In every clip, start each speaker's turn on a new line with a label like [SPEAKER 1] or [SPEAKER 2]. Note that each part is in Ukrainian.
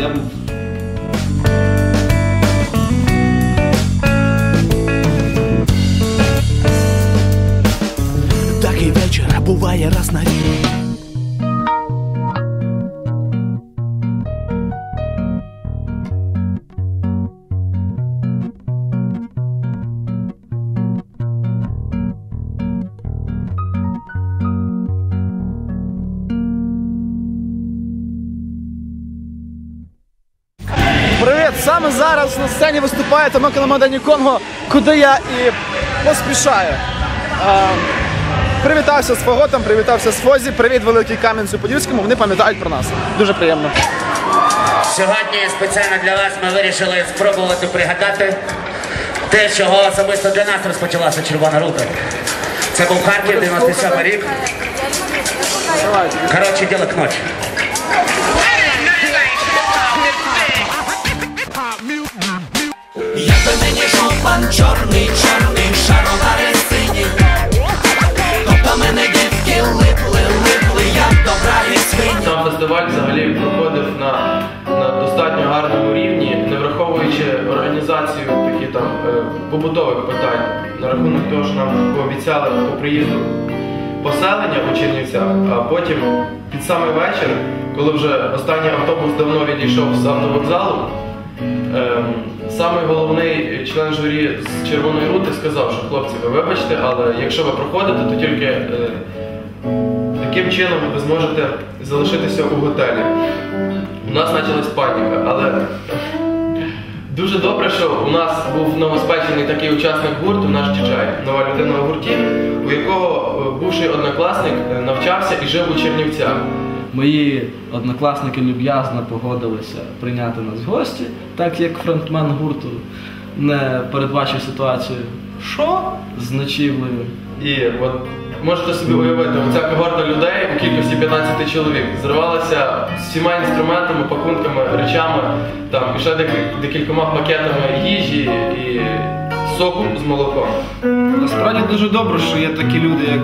[SPEAKER 1] Я був
[SPEAKER 2] Такий вечір буває раз на рік.
[SPEAKER 3] Саме зараз на сцені виступає Тамока на Майдані Конго, куди я і поспішаю. Привітався з Фаготом, привітався з Фозі. Привіт, великий Кам'янцю-Подільському. Вони пам'ятають про нас. Дуже приємно.
[SPEAKER 4] Сьогодні спеціально для вас ми вирішили спробувати пригадати те, чого особисто для нас розпочалася червона рута. Це був Харків, 97 рік. Коротше, діло к ночі.
[SPEAKER 5] Сам фестиваль взагалі проходив на, достатньо гарному рівні, не враховуючи організацію такі там е, побутових питань. На рахунок того, що нам пообіцяли по приїзду поселення у Чернівцях, а потім під самий вечір, коли вже останній автобус давно відійшов з автовокзалу, самий головний член журі з Червоної рути сказав, що хлопці, ви вибачте, але якщо ви проходите, то тільки е, таким чином ви зможете залишитися у готелі. У нас почалась паніка, але дуже добре, що у нас був новоспечений такий учасник гурту, наш діджей, нова людина у гурті, у якого е, бувший однокласник е, навчався і жив у Чернівцях.
[SPEAKER 1] Мої однокласники люб'язно погодилися прийняти нас в гості, так як фронтмен гурту не передбачив ситуацію. Що? З ночівлею.
[SPEAKER 5] І от можете собі уявити, оця когорта людей у кількості 15 чоловік зривалася з всіма інструментами, пакунками, речами, там і ще декіль- декількома пакетами їжі і соку з молоком.
[SPEAKER 6] Насправді дуже добре, що є такі люди, як.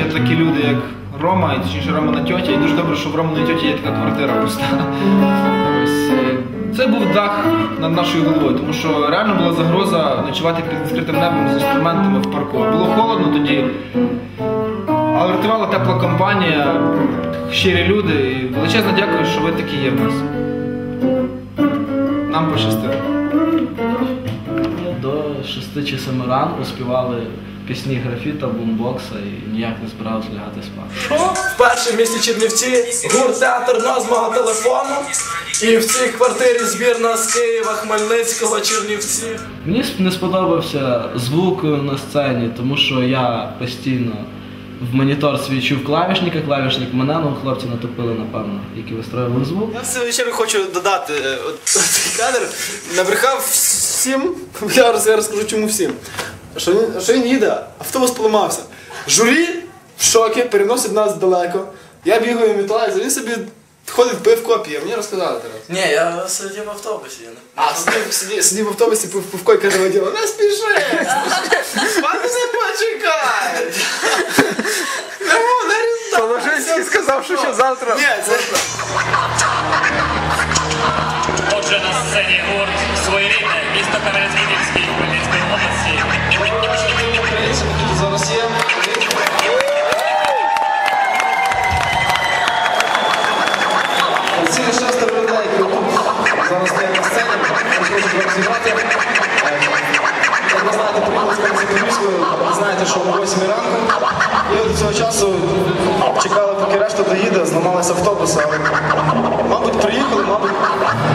[SPEAKER 6] Є такі люди, як Рома, і точніше Романа тьотя, і дуже добре, що в Романої тьоті є така квартира пуста. Це був дах над нашою головою, тому що реально була загроза ночувати під відкритим небом з інструментами в парку. Було холодно тоді, але рятувала тепла компанія, щирі люди. І величезне дякую, що ви такі є в нас. Нам пощастило.
[SPEAKER 1] До 6 чи 7 ранку співали пісні графіта, бумбокса і ніяк не збирався лягати спати.
[SPEAKER 3] В місті Чернівці гурт театр мого телефону. І в цій квартирі збірна з Києва, Хмельницького, Чернівців.
[SPEAKER 1] Мені не сподобався звук на сцені, тому що я постійно в монітор свій чув клавішника, клавішник мене, ну хлопці натопили, напевно, які вистроювали звук.
[SPEAKER 3] Я в цю вечір хочу додати е, от, цей кадр. Набрехав всім, я розкажу чому всім. Що він, що він їде, автобус поламався. Журі в шокі, переносить нас далеко. Я бігаю метаюся, він собі ходить пив копії, а мені розказали зараз.
[SPEAKER 7] Ні, я сидів в автобусі. Я не...
[SPEAKER 3] А, сидів, сидів, сидів в автобусі, пив пивко і каже воділа, не спіши! Пане не почекай! Ну, не різно! Положинський сказав, що ще завтра. Ні, це... хочуть зіграти. Е, з Кам'янця-Подільського, ви знаєте, що о 8 ранку. І от цього часу чекали, поки решта доїде, зламалися автобуси. Мабуть, приїхали, мабуть,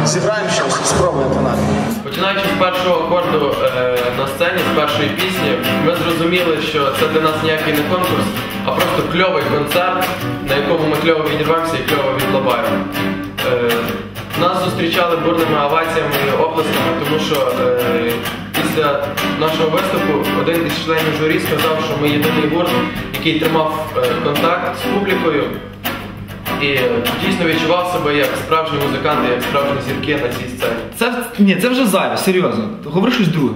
[SPEAKER 3] зіграємо щось, спробуємо принаймні.
[SPEAKER 5] Починаючи з першого акорду е, на сцені, з першої пісні, ми зрозуміли, що це для нас ніякий не конкурс, а просто кльовий концерт, на якому ми кльово відірвемося і кльово відлабаємо. Е, нас зустрічали бурними оваціями і оплесками, тому що е, після нашого виступу один із членів журі сказав, що ми єдиний гурт, який тримав е, контакт з публікою і дійсно відчував себе як справжні музиканти, як справжні зірки на цій сцені.
[SPEAKER 6] Це, ні, це вже зайве, серйозно. Говори щось друге.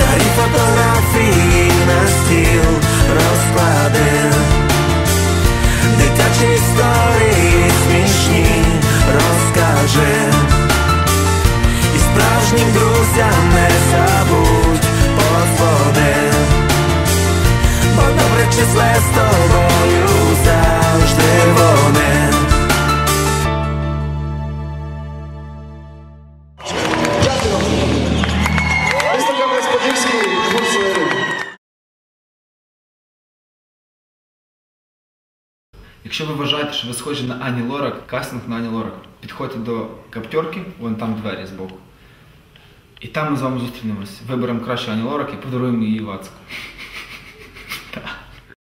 [SPEAKER 8] starý
[SPEAKER 3] fotografií na stíl rozklady. Detaching story.
[SPEAKER 6] Якщо ви вважаєте, що ви схожі на Ані Лорак, кастинг на Ані Лорак, підходьте до каптерки, вон там двері збоку. І там ми з вами зустрінемось. Виберемо краще Ані Лорак і подаруємо її Вацку.